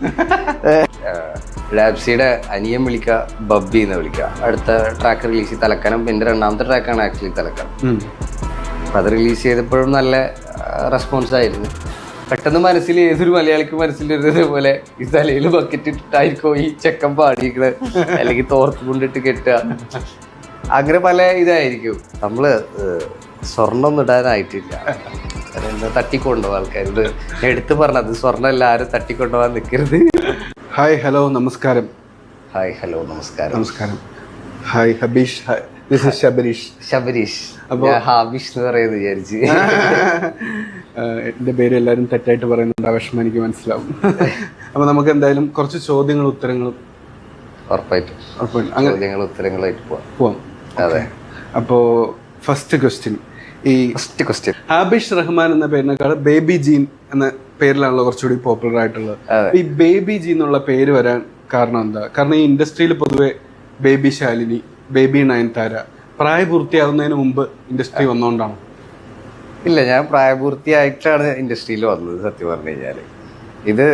ലാബ്സിയുടെ അനിയൻ വിളിക്ക ബബ്ബി എന്ന് വിളിക്കുക. അടുത്ത ട്രാക്ക് റിലീസ് ചെയ്ത് തലക്കനം എന്റെ രണ്ടാമത്തെ ട്രാക്കാണ് ആക്ച്വലി തലക്കനം അപ്പൊ അത് റിലീസ് ചെയ്തപ്പോഴും നല്ല റെസ്പോൺസ് ആയിരുന്നു. പെട്ടെന്ന് മനസ്സിൽ ഏതൊരു മലയാളിക്ക് മനസ്സിൽ പോലെ ഈ തലയിൽ ബക്കറ്റ് ഇട്ടിട്ടായിരിക്കോ ഈ ചെക്കൻ പാടിയിരിക്കണത് അല്ലെങ്കിൽ തോർത്ത് കൊണ്ടിട്ട് കെട്ടുക. അങ്ങനെ പല ഇതായിരിക്കും. നമ്മൾ സ്വർണം ഒന്നും ഇടാനായിട്ടില്ല എന്താ തട്ടിക്കൊണ്ടുപോകും ആൾക്കാർ ഇത് എടുത്തു പറഞ്ഞത് സ്വർണം എല്ലാവരും തട്ടിക്കൊണ്ടുപോകാൻ നിൽക്കരുത് ഹായ് ഹലോ നമസ്കാരം. ഹായ് ഹലോ നമസ്കാരം. നമസ്കാരം. Hi Habeesh. This is Shabareesh. Shabareesh. ഞാൻ ഹാബിഷ് എന്ന് പറയുന്നത് വിചാരിച്ച്. ആഹ് എന്റെ പേര് എല്ലാവരും തെറ്റായിട്ട് പറയുന്നുണ്ട്. വിഷമം എനിക്ക് മനസ്സിലാവും. അപ്പോൾ നമുക്ക് എന്തായാലും കുറച്ച് ചോദ്യങ്ങളും ഉത്തരങ്ങളും ഉറപ്പായിട്ടും. ഉറപ്പായിട്ടും. അങ്ങനെ ചോദ്യങ്ങൾ ഉത്തരങ്ങളായിട്ട് പോവാം. പോവാം. അതെ. അപ്പോൾ ഫസ്റ്റ് ക്വസ്റ്റ്യൻ ഈ ഫസ്റ്റ് ക്വസ്റ്റ്യൻ. ഹാബിഷ് റഹ്മാൻ എന്ന പേരിനേക്കാൾ ബേബി ജീൻ എന്ന പേരിലാണല്ലോ കുറച്ചുകൂടി പോപ്പുലർ ആയിട്ടുള്ളത്. ഈ ബേബി ജീൻ എന്നുള്ള പേര് വരാൻ കാരണം എന്താ? കാരണം ഈ ഇൻഡസ്ട്രിയിൽ പൊതുവെ ബേബി ശാലിനി ബേബി നയൻതാര പ്രായപൂർത്തിയാവുന്നതിന് മുമ്പ് ഇൻഡസ്ട്രി വന്നുകൊണ്ടാണ് ഇല്ല ഞാൻ പ്രായപൂർത്തിയായിട്ടാണ് ഇൻഡസ്ട്രിയിൽ വന്നത് സത്യം പറഞ്ഞു കഴിഞ്ഞാൽ ഇത്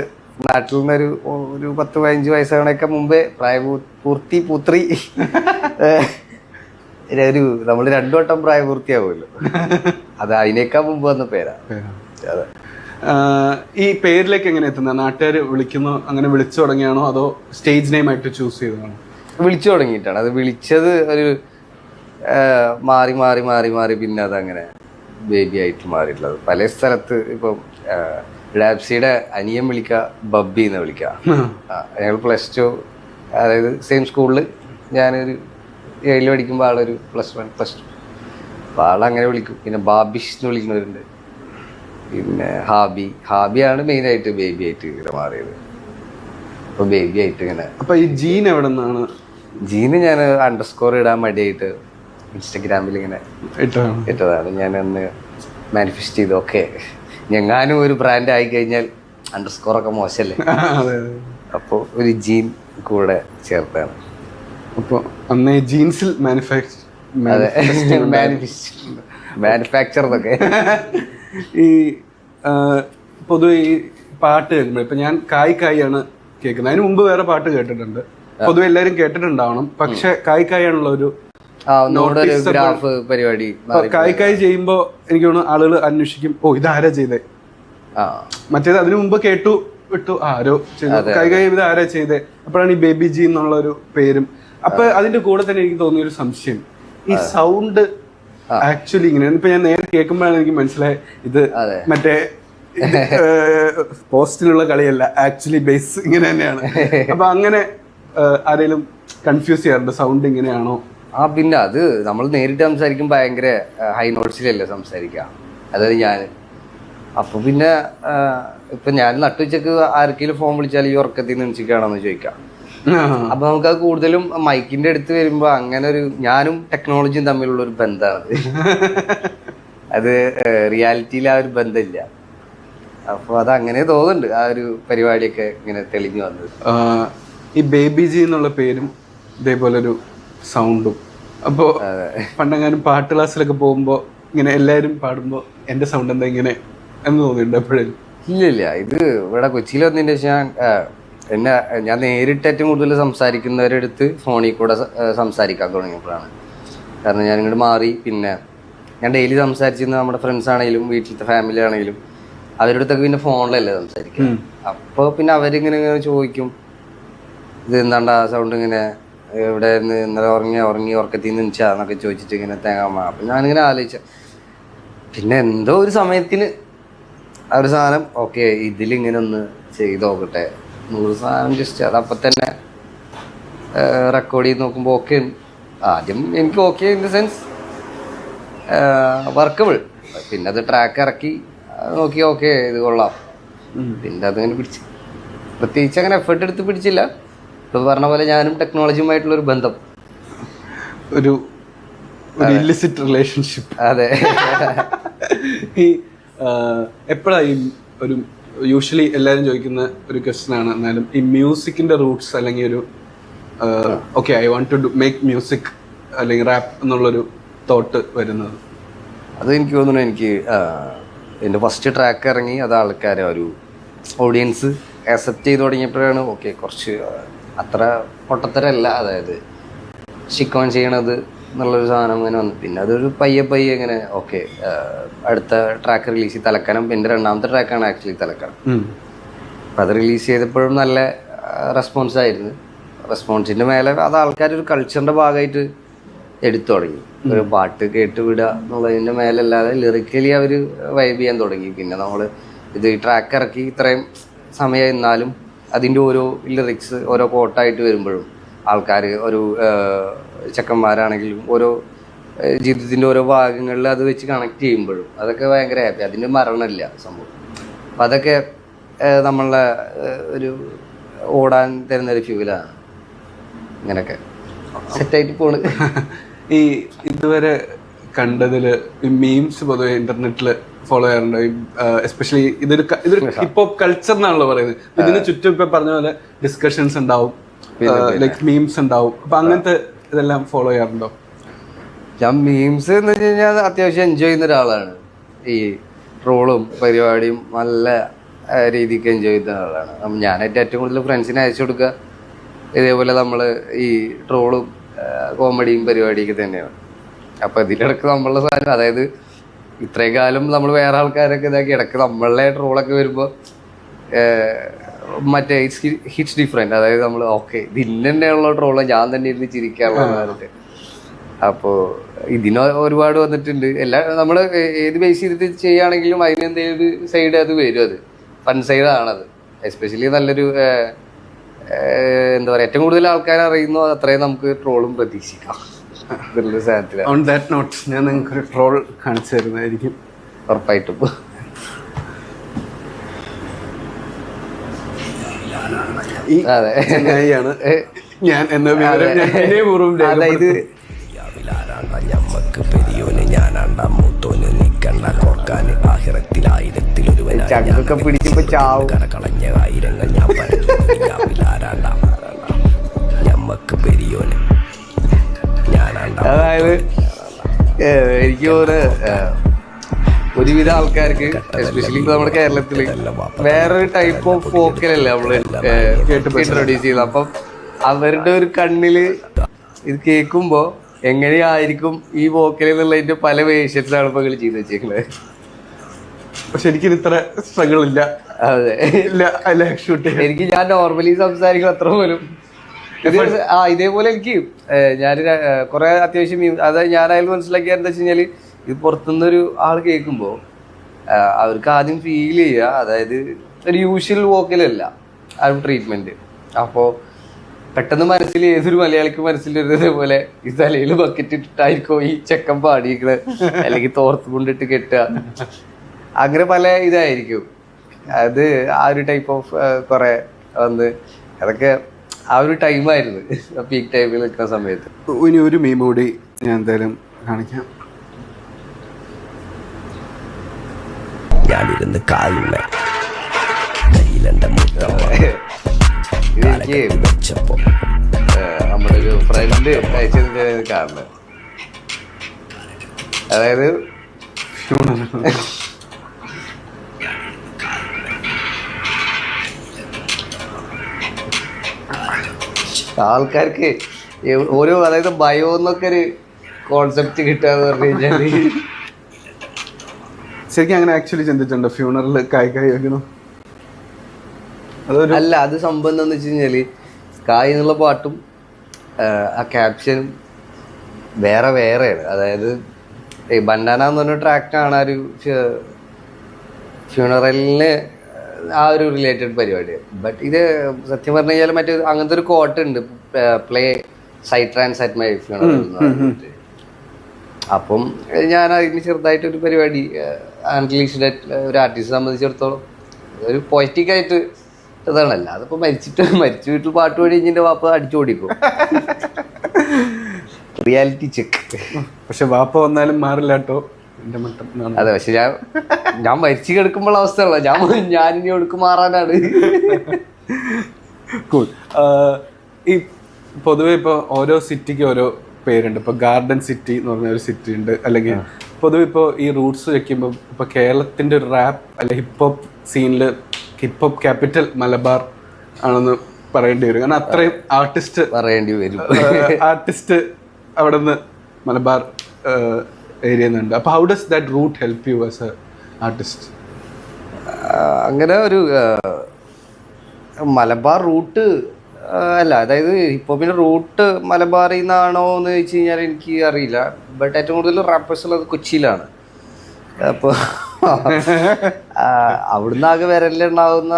നാട്ടിൽ നിന്നൊരു ഒരു പത്ത് പതിനഞ്ച് വയസ്സാകണൊക്കെ മുമ്പേ പ്രായപൂർത്തി പൂത്രി ഒരു നമ്മൾ രണ്ടു വട്ടം പ്രായപൂർത്തിയാവുമല്ലോ. അത് അതിനേക്കാൾ മുമ്പ് വന്ന പേരാ. അതെ. ഈ പേരിലേക്ക് എങ്ങനെ എത്തുന്നത് നാട്ടുകാർ വിളിക്കുന്നു അങ്ങനെ വിളിച്ചു തുടങ്ങിയാണോ? അതോ സ്റ്റേജ് നെയിം ആയിട്ട് ചൂസ് ചെയ്തതാണോ? വിളിച്ചു തുടങ്ങിയിട്ടാണ്. അത് വിളിച്ചത് ഒരു മാറി മാറി മാറി മാറി പിന്നെ അതങ്ങനെ ബേബി ആയിട്ട് മാറിയിട്ടുള്ളത്. പല സ്ഥലത്ത് ഇപ്പം ഡാബ്സിയുടെ അനിയൻ വിളിക്ക ബബ്ബി എന്ന് വിളിക്കുക. ഞങ്ങൾ പ്ലസ് ടു അതായത് സെയിം സ്കൂളിൽ ഞാനൊരു ഏഴിൽ പഠിക്കുമ്പോൾ ആളൊരു പ്ലസ് വൺ പ്ലസ് ടു അപ്പോൾ ആളങ്ങനെ വിളിക്കും. പിന്നെ ബാബിഷ് എന്ന് വിളിക്കുന്നവരുണ്ട്. പിന്നെ ഹാബി. ഹാബിയാണ് മെയിനായിട്ട് ബേബി ആയിട്ട് ഇങ്ങനെ മാറിയത്. അപ്പോൾ ബേബി ആയിട്ട് ഇങ്ങനെ. അപ്പോൾ ഈ ജീൻ എവിടെ നിന്നാണ് ജീന് ഞാൻ അണ്ടർസ്കോർ ഇടാൻ മടിയായിട്ട് ഇൻസ്റ്റഗ്രാമിൽ ഇങ്ങനെ ഇട്ടതാണ്. ഞാൻ അന്ന് മാനിഫെസ്റ്റ് ചെയ്തു. ഓക്കെ. ഞങ്ങാനും ഒരു ബ്രാൻഡ് ആയി കഴിഞ്ഞാൽ അണ്ടർസ്കോർ ഒക്കെ മോശമല്ലേ അപ്പോൾ ഒരു ജീൻ കൂടെ ചേർത്താണ് അപ്പോൾ അന്ന് ജീൻസിൽ മാനുഫാക്ചർ മാനുഫാക്ചർ ഈ പൊതുവെ ഈ പാട്ട് കേൾക്കുമ്പോൾ ഇപ്പൊ ഞാൻ കായ് കായാണ് കേൾക്കുന്നത്. അതിന് മുമ്പ് വേറെ പാട്ട് കേട്ടിട്ടുണ്ട്. പൊതുവെ എല്ലാവരും കേട്ടിട്ടുണ്ടാവണം. പക്ഷെ കായ് കായാണുള്ള ഒരു ഗ്രാഫ് പരിപാടി കായ് കായ് ചെയ്യുമ്പോ എനിക്ക് തോന്നുന്നു ആളുകൾ അന്വേഷിക്കും ഓ ഇതാരാ ചെയ്തേ? മറ്റേത് അതിനു മുമ്പ് കേട്ടു വിട്ടു ആരോ ചെയ്തു. കായ് കായ് ഇത് ആരാ ചെയ്തേ? അപ്പോഴാണ് ഈ ബേബി ജി എന്നുള്ള ഒരു പേരും. അപ്പൊ അതിന്റെ കൂടെ തന്നെ എനിക്ക് തോന്നിയ ഒരു സംശയം. ഈ സൗണ്ട് ആക്ച്വലി ഇങ്ങനെയാണ്. ഇപ്പൊ ഞാൻ നേരെ കേൾക്കുമ്പോഴാണ് എനിക്ക് മനസ്സിലായത് ഇത് മറ്റേ പോസ്റ്റിലുള്ള കളിയല്ല. ആക്ച്വലി ബേസ് ഇങ്ങനെ തന്നെയാണ്. അപ്പൊ അങ്ങനെ ആരെങ്കിലും കൺഫ്യൂസ് ചെയ്യാറുണ്ട്? സൗണ്ട് ഇങ്ങനെയാണോ? ആ പിന്നെ അത് നമ്മൾ നേരിട്ട് സംസാരിക്കും ഭയങ്കര ഹൈ നോട്ട്സിലല്ലേ സംസാരിക്കുക. അതായത് ഞാൻ. അപ്പൊ പിന്നെ ഇപ്പൊ ഞാൻ നട്ടുച്ചക്ക് ആർക്കെങ്കിലും ഫോൺ വിളിച്ചാൽ ഈ ഉറക്കത്തിൽ നിന്ന് ചോദിക്കാം. അപ്പൊ നമുക്ക് അത് കൂടുതലും മൈക്കിന്റെ അടുത്ത് വരുമ്പോ അങ്ങനെ ഒരു ഞാനും ടെക്നോളജിയും തമ്മിലുള്ള ഒരു ബന്ധമാണ് അത് റിയാലിറ്റിയിൽ ആ ഒരു ബന്ധമില്ല. അപ്പൊ അത് അങ്ങനെ തോന്നുന്നുണ്ട്. ആ ഒരു പരിപാടിയൊക്കെ ഇങ്ങനെ തെളിഞ്ഞു വന്നത്. ഈ ബേബി ജി എന്നുള്ള പേരും ഇതേപോലെ ഒരു സൗണ്ടും. അപ്പോ പണ്ടെങ്ങാനും പാട്ട് ക്ലാസ്സിലൊക്കെ പോകുമ്പോ ഇങ്ങനെ എല്ലാരും പാടുമ്പോ എന്റെ സൗണ്ട് എന്താ ഇങ്ങനെ എന്ന് തോന്നിയിട്ടുണ്ട് എപ്പോഴും. ഇല്ല ഇല്ല ഇത് ഇവിടെ കൊച്ചിയിൽ വന്നതിന് ശേഷം എന്നെ ഞാൻ നേരിട്ട് ഏറ്റവും കൂടുതൽ സംസാരിക്കുന്നവരെ അടുത്ത് ഫോണിൽ കൂടെ സംസാരിക്കാൻ തുടങ്ങിയപ്പോഴാണ്. കാരണം ഞാൻ ഇങ്ങോട്ട് മാറി പിന്നെ ഞാൻ ഡെയിലി സംസാരിച്ചിരുന്ന നമ്മുടെ ഫ്രണ്ട്സ് ആണെങ്കിലും വീട്ടിലത്തെ ഫാമിലി ആണെങ്കിലും അവരുടെ അടുത്തൊക്കെ പിന്നെ ഫോണിലല്ലേ സംസാരിക്കുക. അപ്പോൾ പിന്നെ അവരിങ്ങനെ ഇങ്ങനെ ചോദിക്കും ഇത് എന്താണ്ടാ സൗണ്ട് ഇങ്ങനെ? ഇവിടെ നിന്ന് ഇന്നലെ ഉറങ്ങി ഉറങ്ങി ഉറക്കത്തിൽ നിന്ന് എന്നൊക്കെ ചോദിച്ചിട്ട് ഇങ്ങനെ തേങ്ങാമ അപ്പം ഞാനിങ്ങനെ ആലോചിച്ച. പിന്നെ എന്തോ ഒരു സമയത്തിന് ആ ഒരു സാധനം ഓക്കെ ഇതിലിങ്ങനെ ഒന്ന് ചെയ്ത് നോക്കട്ടെ നൂറ് സാധനം ജസ്റ്റ് അതപ്പം തന്നെ റെക്കോർഡ് ചെയ്ത് നോക്കുമ്പോൾ ഓക്കെ ആദ്യം എനിക്ക് okay in the sense workable പിന്നെ അത് ട്രാക്ക് ഇറക്കി നോക്കി ഓക്കെ ഇത് കൊള്ളാം. പിന്നെ അതങ്ങനെ പിടിച്ച്. പ്രത്യേകിച്ച് അങ്ങനെ എഫേർട്ട് എടുത്ത് പിടിച്ചില്ല. ഇപ്പോൾ പറഞ്ഞ പോലെ ഞാനും ടെക്നോളജിയുമായിട്ടുള്ള ഒരു ബന്ധം. ഒരു ഇല്ലിസിറ്റ് റിലേഷൻഷിപ്പ് അതെ. ഈ എപ്പോഴായി ഒരു യൂഷ്വലി എല്ലാവരും ചോദിക്കുന്ന ഒരു ക്വസ്റ്റ്യൻ ആണ്. എന്നാലും ഈ മ്യൂസിക്കിന്റെ റൂട്ട്സ് അല്ലെങ്കിൽ ഒരു okay I want to make music അല്ലെങ്കിൽ റാപ്പ് എന്നുള്ളൊരു തോട്ട് വരുന്നത്. അത് എനിക്ക് തോന്നുന്നു എനിക്ക് എന്റെ ഫസ്റ്റ് ട്രാക്ക് ഇറങ്ങി അത് ആൾക്കാരെ ഒരു ഓഡിയൻസ് അക്സെപ്റ്റ് ചെയ്ത് തുടങ്ങിയപ്പോഴാണ് ഓക്കെ കുറച്ച് അത്ര പൊട്ടത്തരല്ല. അതായത് ഷിക്കോൺ ചെയ്യണത് എന്നുള്ളൊരു സാധനം അങ്ങനെ വന്നു. പിന്നെ അതൊരു പയ്യെ പയ്യെ ഇങ്ങനെ ഓക്കെ അടുത്ത ട്രാക്ക് റിലീസ് ചെയ്ത് തലക്കനം. എന്റെ രണ്ടാമത്തെ ട്രാക്കാണ് ആക്ച്വലി തലക്കനം. ഉം. അപ്പം അത് റിലീസ് ചെയ്തപ്പോഴും നല്ല റെസ്പോൺസ് ആയിരുന്നു. റെസ്പോൺസിന്റെ മേലെ അത് ആൾക്കാർ ഒരു കൾച്ചറിന്റെ ഭാഗമായിട്ട് എടുത്തു തുടങ്ങി. ഒരു പാട്ട് കേട്ട് വിടുക എന്നുള്ളതിന്റെ മേലല്ലാതെ ലിറിക്കലി അവർ വൈബ് ചെയ്യാൻ തുടങ്ങി. പിന്നെ നമ്മൾ ഇത് ട്രാക്ക് ഇറക്കി ഇത്രയും സമയം എന്നാലും അതിന്റെ ഓരോ ലിറിക്സ് ഓരോ കോട്ടായിട്ട് വരുമ്പോഴും ആൾക്കാർ ഒരു ചെക്കന്മാരാണെങ്കിലും ഓരോ ജീവിതത്തിന്റെ ഓരോ ഭാഗങ്ങളിൽ അത് വെച്ച് കണക്ട് ചെയ്യുമ്പോഴും അതൊക്കെ ഭയങ്കര ഹാപ്പി അതിന്റെ മരണമില്ല സംഭവം. അപ്പം അതൊക്കെ നമ്മളെ ഒരു ഓടാൻ തരുന്ന ഒരു ഫ്യൂലാണ് ഇങ്ങനെയൊക്കെ സെറ്റായിട്ട് പോണ്. ഈ ഇതുവരെ കണ്ടതിൽ മീംസ് പൊതുവെ ഇന്റർനെറ്റിൽ ഫോളോ ചെയ്യാറുണ്ട്. എസ്പെഷ്യലി ഇതൊരു ഇതൊരു ഹിപ്പ് ഹോപ്പ് കൾച്ചർ എന്നാണല്ലോ പറയുന്നത്. ഇതിന് ചുറ്റും ഇപ്പൊ പറഞ്ഞ പോലെ ഡിസ്കഷൻസ് ഉണ്ടാവും. ലൈക്ക് മീംസ് ഉണ്ടാവും. അപ്പൊ അങ്ങനത്തെ ഇതെല്ലാം ഫോളോ ചെയ്യാറുണ്ടോ? ഞാൻ മീംസ് എന്ന് വെച്ച് കഴിഞ്ഞാൽ അത്യാവശ്യം എൻജോയ് ചെയ്യുന്ന ഒരാളാണ്. ഈ ട്രോളും പരിപാടിയും നല്ല രീതിക്ക് എൻജോയ് ചെയ്യുന്ന ആളാണ് അപ്പം ഞാനായിട്ട് ഏറ്റവും കൂടുതൽ ഫ്രണ്ട്സിനെ അയച്ചു കൊടുക്കുക. ഇതേപോലെ നമ്മൾ ഈ ട്രോളും കോമഡിയും പരിപാടിയൊക്കെ തന്നെയാണ്. അപ്പം ഇതിലിടക്ക് നമ്മളുടെ സാധനം അതായത് ഇത്രയും കാലം നമ്മൾ വേറെ ആൾക്കാരൊക്കെ ഇതാക്കി ഇടയ്ക്ക് നമ്മളുടെ ട്രോളൊക്കെ വരുമ്പോൾ മറ്റേ ഹിറ്റ്സ് ഡിഫറെന്റ് അതായത് നമ്മൾ ഓക്കെ ഇതിന് തന്നെയുള്ള ട്രോൾ ഞാൻ തന്നെ ഇരുന്ന് ചിരിക്കാനുള്ള അപ്പോൾ ഇതിന് ഒരുപാട് വന്നിട്ടുണ്ട്. എല്ലാ നമ്മൾ ഏത് ബേസ് ചെയ്തിട്ട് ചെയ്യുകയാണെങ്കിലും അതിന് എന്തെങ്കിലും ഒരു സൈഡ് അത് വരും അത്. ഫൺ സൈഡാണത് എസ്പെഷ്യലി നല്ലൊരു എന്താ പറയുക ഏറ്റവും കൂടുതൽ ആൾക്കാർ അറിയുന്നു അത്രയും നമുക്ക് ട്രോളും പ്രതീക്ഷിക്കാം. ഓൺ ദാറ്റ് നോട്ട് ഞാൻ നിങ്ങൾക്ക് ഒരു ട്രോൾ കാണിച്ചു തരുന്നതായിരിക്കും. ഉറപ്പായിട്ടും. ഈ ഞാൻ എന്ന വിവരം ഞാൻ വിനയപൂർവം അതായത് ാണ്ട ഞമ്മക്ക് പെരിയോന് ഞാനാണ്ട മൂത്തോന് നിക്കണ്ട കോർക്കാന്. ആഹിറത്തിലായിരത്തിലൊരുവനായി ചങ്കൊക്കെ പിടിച്ചപ്പോ ചാവും. കരകളഞ്ഞ ആയിരങ്ങൾ ഞാൻ പരഞ്ഞാവിലാരാണ്ട ഞമ്മക്ക് പെരിയോന് ഞാനാണ്ട അതായത് ഏഹ്, എനിക്ക് ഒരുവിധ ആൾക്കാർക്ക് എസ്പെഷ്യലി ഇപ്പൊ നമ്മുടെ കേരളത്തിൽ വേറൊരു ടൈപ്പ് ഓഫ് ഫോക്കലല്ലേ നമ്മൾ ഇൻട്രൊഡ്യൂസ് ചെയ്തത് അപ്പം അവരുടെ ഒരു കണ്ണിൽ ഇത് കേൾക്കുമ്പോ എങ്ങനെയായിരിക്കും ഈ വോക്കൽ എന്നുള്ളതിന്റെ പല വേഷത്തിലാണ് ഇപ്പൊ നിങ്ങൾ ചെയ്ത് വെച്ചേക്കുന്നത് പക്ഷെ എനിക്ക് ഇത്ര സ്ട്രഗിൾ ഇല്ല അതെ ഇല്ല എനിക്ക് ഞാൻ നോർമലി സംസാരിക്കുന്ന അത്ര പോലും. ആ ഇതേപോലെ എനിക്ക് ഞാൻ കുറെ അത്യാവശ്യം അതായത് അത് ഞാനായാലും മനസ്സിലാക്കിയ എന്താ വെച്ച് കഴിഞ്ഞാൽ ഇത് പുറത്തുനിന്നൊരു ആൾ കേൾക്കുമ്പോൾ അവർക്ക് ആദ്യം ഫീൽ ചെയ്യുക അതായത് ഒരു യൂഷ്വൽ വോക്കലല്ല ആ ഒരു ട്രീറ്റ്മെന്റ് അപ്പോൾ പെട്ടെന്ന് മനസ്സിൽ ഏതൊരു മലയാളിക്ക് മനസ്സിൽ പോലെ ഈ തലയിൽ ബക്കറ്റ് ഇട്ടിട്ടായിരിക്കും ഈ ചെക്കൻ പാടിയിരിക്കണത്. അല്ലെങ്കിൽ തോർത്ത് കൊണ്ടിട്ട് കെട്ടുക. അങ്ങനെ പല ഇതായിരിക്കും. അത് ആ ഒരു ടൈപ്പ് ഓഫ് കുറെ വന്ന് അതൊക്കെ ആ ഒരു ടൈമായിരുന്നു പീക്ക് ടൈമിൽ നിൽക്കുന്ന സമയത്ത്. ഇനി ഒരു മീം കൂടി ഞാൻ എന്തായാലും കാണിക്കാം. ഞാനിരുന്ന് കായുന്ന കയ്യിലെന്റെ മുത്തമ്മ വെച്ചപ്പോ. നമ്മുടെ ഒരു ഫ്രണ്ട് അയച്ചതിന്റെ കാരണം. അതായത് ആൾക്കാർക്ക് ഓരോ അതായത് ഭയം എന്നൊക്കെ ഒരു കോൺസെപ്റ്റ് കിട്ടാന്ന് പറഞ്ഞു കഴിഞ്ഞാൽ ശരിക്കും അങ്ങനെ ആക്ച്വലി ചിന്തിച്ചിട്ടുണ്ട്. ഫ്യൂണറിൽ കായ് കായ് വെക്കണം അതൊരു അല്ല അത് സംഭവം എന്താന്ന് വെച്ച് കഴിഞ്ഞാൽ കായ് എന്നുള്ള പാട്ടും ആ ക്യാപ്ഷനും വേറെ വേറെയാണ്. അതായത് ഈ ബണ്ടാന എന്ന് പറഞ്ഞ ട്രാക്കാണ് ആ ഒരു ഫ്യൂണറലിന് ആ ഒരു റിലേറ്റഡ് പരിപാടി. ബട്ട് ഇത് സത്യം പറഞ്ഞു കഴിഞ്ഞാൽ മറ്റേ അങ്ങനത്തെ ഒരു കോട്ട് ഉണ്ട്. Play psy trance at my funeral എന്ന് പറഞ്ഞിട്ട്. അപ്പം ഞാൻ അതിന് ചെറുതായിട്ട് ഒരു പരിപാടി അൺറിലീസ്ഡ് ഒരു ആർട്ടിസ്റ്റ് സംബന്ധിച്ചിടത്തോളം ഒരു പോയറ്റിക് ആയിട്ട് ഇതാണല്ല അതിപ്പോ മരിച്ചിട്ട് മരിച്ചു വീട്ടിൽ പാട്ട് പാടി കഴിഞ്ഞ വാപ്പ അടിച്ചു ഓടിക്കും. റിയാലിറ്റി ചെക്ക് പക്ഷെ വാപ്പ വന്നാലും മാറില്ല കേട്ടോ അതെ പക്ഷെ ഞാൻ ഞാൻ മരിച്ചു കിടക്കുമ്പോൾ അവസ്ഥയുള്ള ഞാൻ ഞാൻ ഇനി ഒടുക്ക് മാറാനാണ്. ഈ പൊതുവെ ഇപ്പൊ ഓരോ സിറ്റിക്ക് ഓരോ പേരുണ്ട്. ഇപ്പൊ ഗാർഡൻ സിറ്റി എന്ന് പറഞ്ഞ ഒരു സിറ്റി ഉണ്ട്. അല്ലെങ്കിൽ പൊതുവെ ഇപ്പോൾ ഈ റൂട്ട്സ് വെക്കുമ്പോൾ ഇപ്പൊ കേരളത്തിന്റെ ഒരു റാപ്പ് അല്ലെ ഹിപ്ഹോപ്പ് സീനിൽ ഹിപ്ഹോപ്പ് ക്യാപിറ്റൽ മലബാർ ആണെന്ന് പറയേണ്ടി വരും. കാരണം അത്രയും ആർട്ടിസ്റ്റ് പറയേണ്ടി വരും. ആർട്ടിസ്റ്റ് അവിടെ നിന്ന് മലബാർ ഏരിയ നിന്നുണ്ട് അപ്പൊ how does that root help you as a artist അങ്ങനെ ഒരു മലബാർ റൂട്ട് അല്ല അതായത് ഹിപ്പോപ്പിന്റെ റൂട്ട് മലബാറിൽ നിന്നാണോ എന്ന് ചോദിച്ചു കഴിഞ്ഞാൽ എനിക്ക് അറിയില്ല. ബട്ട് ഏറ്റവും കൂടുതൽ റാപ്പേഴ്സ് ഉള്ളത് കൊച്ചിയിലാണ്. അപ്പോൾ അവിടുന്ന് ആകെ വിരലിലുണ്ടാവുന്ന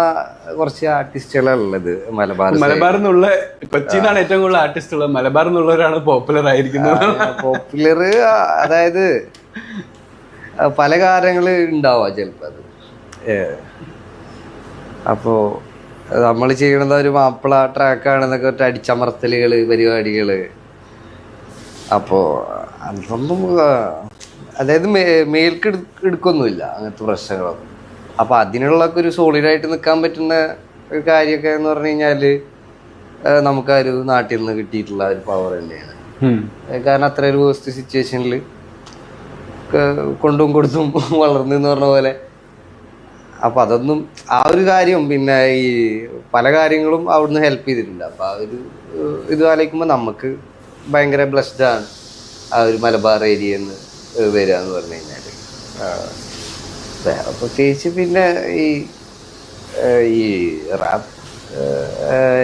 കുറച്ച് ആർട്ടിസ്റ്റുകളുള്ളത് മലബാർ മലബാർ എന്നുള്ള കൊച്ചിന്നാണ് ഏറ്റവും കൂടുതൽ ആർട്ടിസ്റ്റ് ഉള്ളത് മലബാർ എന്നുള്ളവരാണ് പോപ്പുലർ ആയിരിക്കുന്നത് പോപ്പുലർ അതായത് പല കാര്യങ്ങൾ ഉണ്ടാവുക ചിലപ്പോൾ അത്. ഏ. നമ്മൾ ചെയ്യണത് ഒരു മാപ്പിള ട്രാക്കാണെന്നൊക്കെ ഒരു അടിച്ചമർത്തലുകൾ പരിപാടികൾ അപ്പോൾ അതൊന്നും അതായത് മേൽക്ക് എടുക്കൊന്നുമില്ല അങ്ങനത്തെ പ്രശ്നങ്ങളൊന്നും. അപ്പോൾ അതിനുള്ള ഒരു സോളിഡായിട്ട് നിൽക്കാൻ പറ്റുന്ന ഒരു കാര്യമൊക്കെ എന്ന് പറഞ്ഞു കഴിഞ്ഞാൽ നമുക്ക് ആ ഒരു നാട്ടിൽ നിന്ന് കിട്ടിയിട്ടുള്ള ഒരു പവർ തന്നെയാണ്. കാരണം അത്ര ഒരു വേസ്റ്റ് സിറ്റുവേഷനിൽ കൊണ്ടും കൊടുത്തും വളർന്നു എന്ന് പറഞ്ഞ പോലെ അപ്പൊ അതൊന്നും ആ ഒരു കാര്യം പിന്നെ ഈ പല കാര്യങ്ങളും അവിടുന്ന് ഹെൽപ്പ് ചെയ്തിട്ടുണ്ട്. അപ്പൊ ആ ഒരു ഇത് ആലോചിക്കുമ്പോൾ നമുക്ക് ഭയങ്കര ബ്ലസ്ഡ് ആണ് ആ ഒരു മലബാർ ഏരിയ എന്ന് വരിക എന്ന് പറഞ്ഞു കഴിഞ്ഞാൽ വേറെ പ്രത്യേകിച്ച് പിന്നെ ഈ ഈ റാപ്പ്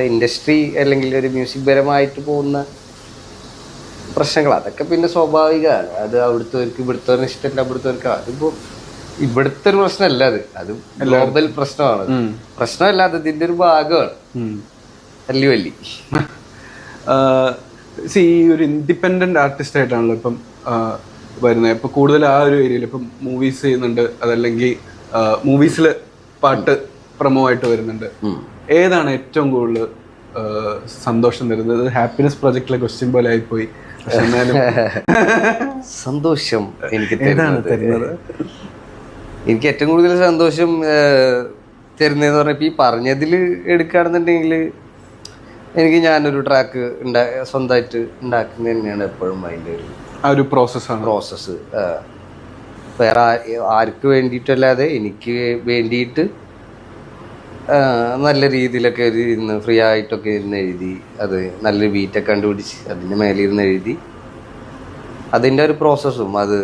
ഇൻഡസ്ട്രി അല്ലെങ്കിൽ ഒരു മ്യൂസിക് പരമായിട്ട് പോകുന്ന പ്രശ്നങ്ങൾ അതൊക്കെ പിന്നെ സ്വാഭാവികമാണ്. അത് അവിടുത്തെ ഇവിടുത്തവർക്ക് ഇഷ്ടമില്ല അവിടുത്തവർക്ക് അതിപ്പോ ഇവിടുത്തെ ഒരു പ്രശ്നമല്ല അത്. അത് ഗ്ലോബൽ പ്രശ്നമാണ്. പ്രശ്നമല്ല അത് ഇതിന്റെ ഒരു ഭാഗമാണ്. അല്ലി വലിയ സി ഈ ഒരു ഇൻഡിപെൻഡന്റ് ആർട്ടിസ്റ്റ് ആയിട്ടാണല്ലോ ഇപ്പം വരുന്നത്. ഇപ്പൊ കൂടുതൽ ആ ഒരു ഏരിയയിൽ ഇപ്പം മൂവീസ് ചെയ്യുന്നുണ്ട്. അതല്ലെങ്കിൽ മൂവീസിൽ പാട്ട് പ്രമോ ആയിട്ട് വരുന്നുണ്ട്. ഏതാണ് ഏറ്റവും കൂടുതൽ സന്തോഷം തരുന്നത്? ഹാപ്പിനെസ് പ്രോജക്റ്റിലെ ക്വസ്റ്റ്യൻ പോലെ ആയിപ്പോയി. സന്തോഷം എനിക്ക് തരുന്നത്? എനിക്ക് ഏറ്റവും കൂടുതൽ സന്തോഷം തരുന്നതെന്ന് പറഞ്ഞാൽ ഇപ്പം ഈ പറഞ്ഞതിൽ എടുക്കുകയാണെന്നുണ്ടെങ്കിൽ എനിക്ക് ഞാനൊരു ട്രാക്ക് ഉണ്ടാ സ്വന്തമായിട്ട് ഉണ്ടാക്കുന്നത് തന്നെയാണ് എപ്പോഴും അതിന്റെ ഒരു ആ ഒരു പ്രോസസ്സാണ് പ്രോസസ്സ് വേറെ ആർക്ക് വേണ്ടിയിട്ടല്ലാതെ എനിക്ക് വേണ്ടിയിട്ട് നല്ല രീതിയിലൊക്കെ ഒരു ഇരുന്ന് ഫ്രീ ആയിട്ടൊക്കെ ഇരുന്ന് എഴുതി അത് നല്ലൊരു ബീറ്റൊക്കെ കണ്ടുപിടിച്ച് അതിന്റെ മേലെ ഇരുന്ന് എഴുതി അതിന്റെ ഒരു പ്രോസസ്സും അത്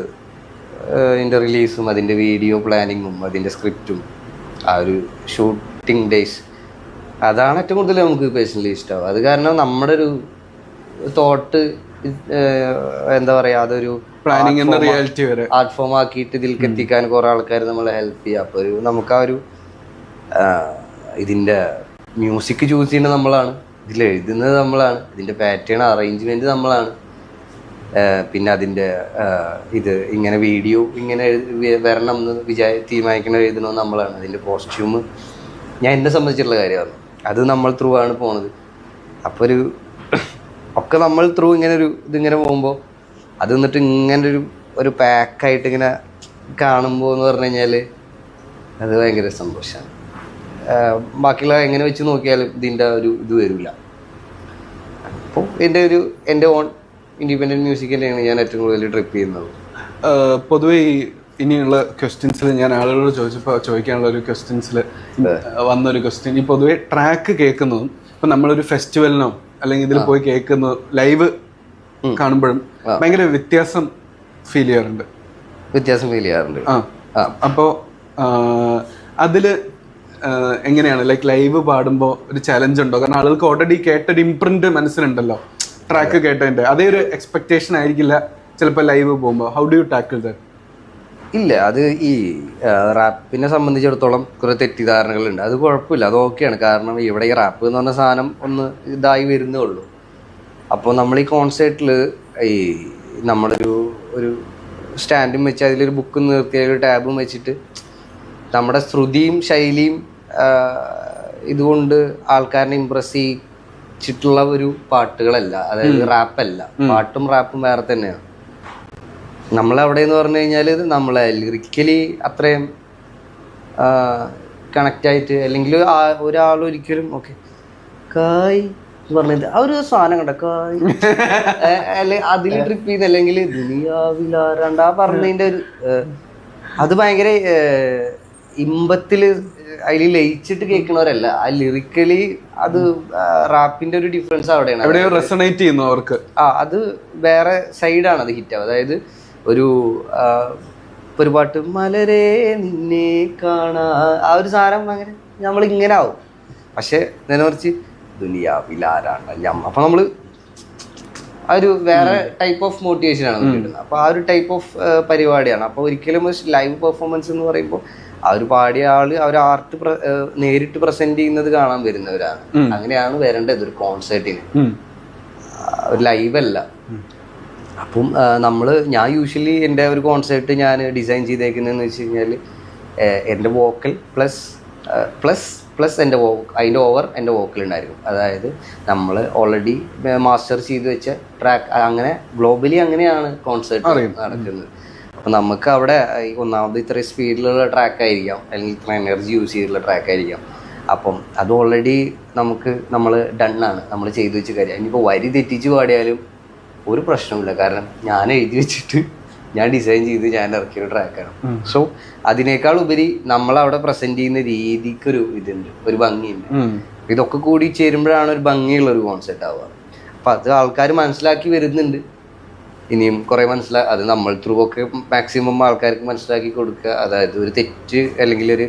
അതിന്റെ റിലീസും അതിന്റെ വീഡിയോ പ്ലാനിങ്ങും അതിന്റെ സ്ക്രിപ്റ്റും ആ ഒരു ഷൂട്ടിംഗ് ഡേയ്സ് അതാണ് ഏറ്റവും കൂടുതൽ നമുക്ക് പേഴ്സണലി ഇഷ്ടമാവും അത് കാരണം നമ്മുടെ ഒരു തോട്ട് എന്താ പറയുക അതൊരു പ്ലാനിങ് എന്ന റിയാലിറ്റി വരെ. ആർട്ട് ഫോം ആക്കിയിട്ട് ഇതിലേക്ക് എത്തിക്കാൻ കുറേ ആൾക്കാർ നമ്മളെ ഹെൽപ്പ് ചെയ്യുക. അപ്പോൾ ഒരു നമുക്ക് ആ ഒരു ഇതിന്റെ ഇതിന്റെ മ്യൂസിക് ചൂസ് ചെയ്യുന്നത് നമ്മളാണ്. ഇതിൽ എഴുതുന്നത് നമ്മളാണ്. ഇതിന്റെ പാറ്റേൺ അറേഞ്ച്മെന്റ് നമ്മളാണ്. പിന്നെ അതിന്റെ ഇത് ഇങ്ങനെ വീഡിയോ ഇങ്ങനെ വരണം എന്ന് വിചാ തീരുമാനിക്കണ എഴുതണമെന്ന് നമ്മളാണ്. അതിന്റെ കോസ്റ്റ്യൂം ഞാൻ എന്നെ സംബന്ധിച്ചിട്ടുള്ള കാര്യമാണ്. അത് നമ്മൾ ത്രൂ ആണ് പോണത്. അപ്പോൾ ഒരു ഒക്കെ നമ്മൾ ത്രൂ ഇങ്ങനെ ഒരു ഇതിങ്ങനെ പോകുമ്പോൾ അത് എന്നിട്ട് ഇങ്ങനെ ഒരു ഒരു പാക്കായിട്ട് ഇങ്ങനെ കാണുമ്പോൾ എന്ന് പറഞ്ഞു കഴിഞ്ഞാൽ അത് ഭയങ്കര സന്തോഷമാണ് ബാക്കിയുള്ള എങ്ങനെ വെച്ച് നോക്കിയാലും ഇതിന്റെ ഒരു ഇത് വരില്ല അപ്പോൾ എന്റെ ഒരു എന്റെ ഓൺ ഇൻഡിപെൻഡന്റ് മ്യൂസിക്കിന്റെയാണ് ഞാൻ ഏറ്റവും കൂടുതൽ ട്രിപ്പ് ചെയ്യുന്നത്. പൊതുവേ ഈ ഇനിയുള്ള ക്വസ്റ്റ്യൻസിൽ ഞാൻ ആളുകളോട് ചോദിച്ചപ്പോൾ ചോദിക്കാനുള്ള ഒരു ക്വസ്റ്റ്യൻസിൽ വന്നൊരു ക്വസ്റ്റ്യൻ ഈ പൊതുവേ ട്രാക്ക് കേൾക്കുന്നതും ഇപ്പം നമ്മളൊരു ഫെസ്റ്റിവലിനോ അല്ലെങ്കിൽ ഇതിൽ പോയി കേൾക്കുന്ന ലൈവ് കാണുമ്പോഴും ഭയങ്കര വ്യത്യാസം ഫീൽ ചെയ്യാറുണ്ട്. വ്യത്യാസം ഫീൽ ചെയ്യാറുണ്ട്. ആ. അപ്പോൾ അതിൽ എങ്ങനെയാണ്? ലൈക്ക് ലൈവ് പാടുമ്പോൾ ഒരു ചലഞ്ച് ഉണ്ടോ? കാരണം ആളുകൾക്ക് ഓൾറെഡി കേട്ടൊരു ഇംപ്രിന്റ് മനസ്സിലുണ്ടല്ലോ. ട്രാക്ക് കേട്ടതിന്റെ. അതേ ഒരു എക്സ്പെക്ടേഷൻ ആയിരിക്കില്ല ചിലപ്പോൾ ലൈവ് പോകുമ്പോൾ how do you tackle that ഇല്ല അത് ഈ റാപ്പിനെ സംബന്ധിച്ചിടത്തോളം കുറെ തെറ്റിദ്ധാരണകളുണ്ട്. അത് കുഴപ്പമില്ല അത് ഓക്കെയാണ് കാരണം ഇവിടെ ഈ റാപ്പ് എന്ന് പറഞ്ഞ സാധനം ഒന്ന് ഇതായി വരുന്നേ ഉള്ളൂ. അപ്പോൾ നമ്മൾ ഈ കോൺസേർട്ടിൽ ഈ നമ്മളൊരു ഒരു സ്റ്റാൻഡും വെച്ച് അതിലൊരു ബുക്ക് നിർത്തി ഒരു ടാബും വെച്ചിട്ട് നമ്മുടെ ശ്രുതിയും ശൈലിയും ഇതുകൊണ്ട് ആൾക്കാരനെ ഇമ്പ്രസ് ചെയ്യിച്ചിട്ടുള്ള ഒരു പാട്ടുകളല്ല. അതായത് റാപ്പല്ല. പാട്ടും റാപ്പും വേറെ തന്നെയാണ് നമ്മളവിടെ എന്ന് പറഞ്ഞു കഴിഞ്ഞാൽ ഇത് നമ്മളെ ലിറിക്കലി അത്രയും കണക്റ്റ് ആയിട്ട് അല്ലെങ്കിൽ ഒരാൾ ഒരിക്കലും ഓക്കെ. കായ് പറഞ്ഞത് ആ ഒരു സാധനം കണ്ട? കായ്. അല്ലെ അതിൽ ട്രിപ്പ് ചെയ്യുന്ന അല്ലെങ്കിൽ ദുനിയാവിലാരാണ്ട് രണ്ടാ പറഞ്ഞതിന്റെ ഒരു അത് ഭയങ്കര ഇമ്പത്തിൽ അതിൽ ലയിച്ചിട്ട് കേൾക്കണവരല്ല. ആ ലിറിക്കലി അത് റാപ്പിന്റെ ഒരു ഡിഫറൻസ് അവിടെയാണ്. എവിടെയോ റെസണേറ്റ് ചെയ്യുന്നു അവർക്ക്. ആ അത് വേറെ സൈഡാണ് അത് ഹിറ്റ് അതായത് ഒരു ഒരു പാട്ട് മലരെ നിന്നെ കാണാ ആ ഒരു സാധനം അങ്ങനെ നമ്മൾ ഇങ്ങനെ ആവും. പക്ഷെ നേരെ മറിച്ച് ദുനിയാവിലാരാണ് അപ്പൊ നമ്മൾ ആ ഒരു വേറെ ടൈപ്പ് ഓഫ് മോട്ടിവേഷൻ ആണ് കിട്ടുന്നത്. അപ്പൊ ആ ഒരു ടൈപ്പ് ഓഫ് പരിപാടിയാണ്. അപ്പൊ ഒരിക്കലും ലൈവ് പെർഫോമൻസ് എന്ന് പറയുമ്പോൾ ആ ഒരു പാടിയ ആൾ ആ ഒരു ആർട്ട് നേരിട്ട് പ്രസന്റ് ചെയ്യുന്നത് കാണാൻ വരുന്നവരാണ്. അങ്ങനെയാണ് വരേണ്ടത് ഒരു കോൺസേർട്ടിന്. ഒരു ലൈവ് അല്ല. അപ്പം നമ്മൾ ഞാൻ യൂഷ്വലി എന്റെ ഒരു കോൺസേർട്ട് ഞാൻ ഡിസൈൻ ചെയ്തേക്കുന്നതെന്ന് വെച്ച് കഴിഞ്ഞാൽ എന്റെ വോക്കൽ പ്ലസ് പ്ലസ് പ്ലസ് എന്റെ വോ അതിന്റെ ഓവർ എന്റെ വോക്കൽ ഉണ്ടായിരിക്കും. അതായത് നമ്മൾ ഓൾറെഡി മാസ്റ്റർ ചെയ്ത് വെച്ച ട്രാക്ക് അങ്ങനെ ഗ്ലോബലി അങ്ങനെയാണ് കോൺസേർട്ട് നടക്കുന്നത്. അപ്പം നമുക്ക് അവിടെ ഒന്നാമത് ഇത്ര സ്പീഡിലുള്ള ട്രാക്ക് ആയിരിക്കാം. അല്ലെങ്കിൽ ഇത്ര എനർജി യൂസ് ചെയ്തിട്ടുള്ള ട്രാക്ക് ആയിരിക്കാം. അപ്പം അത് ഓൾറെഡി നമുക്ക് നമ്മൾ ഡണ്ണാണ് നമ്മൾ ചെയ്തു വെച്ച കാര്യം. ഇനിയിപ്പോൾ വരി തെറ്റിച്ച് പാടിയാലും ഒരു പ്രശ്നമില്ല കാരണം ഞാൻ എഴുതി വെച്ചിട്ട് ഞാൻ ഡിസൈൻ ചെയ്ത് ഞാൻ ഇറക്കിയ ഒരു ട്രാക്കാണ് സോ അതിനേക്കാൾ ഉപരി നമ്മൾ അവിടെ പ്രസന്റ് ചെയ്യുന്ന രീതിക്കൊരു ഇതുണ്ട് ഒരു ഭംഗിയുണ്ട്. ഇതൊക്കെ കൂടി ചേരുമ്പോഴാണ് ഒരു ഭംഗിയുള്ള ഒരു കോൺസെപ്റ്റ് ആവുക. അപ്പം അത് ആൾക്കാർ മനസ്സിലാക്കി വരുന്നുണ്ട്. ഇനിയും കുറെ മനസ്സിലാ അത് നമ്മൾ ത്രൂ ഒക്കെ മാക്സിമം ആൾക്കാർക്ക് മനസ്സിലാക്കി കൊടുക്കുക. അതായത് ഒരു തെറ്റ് അല്ലെങ്കിൽ ഒരു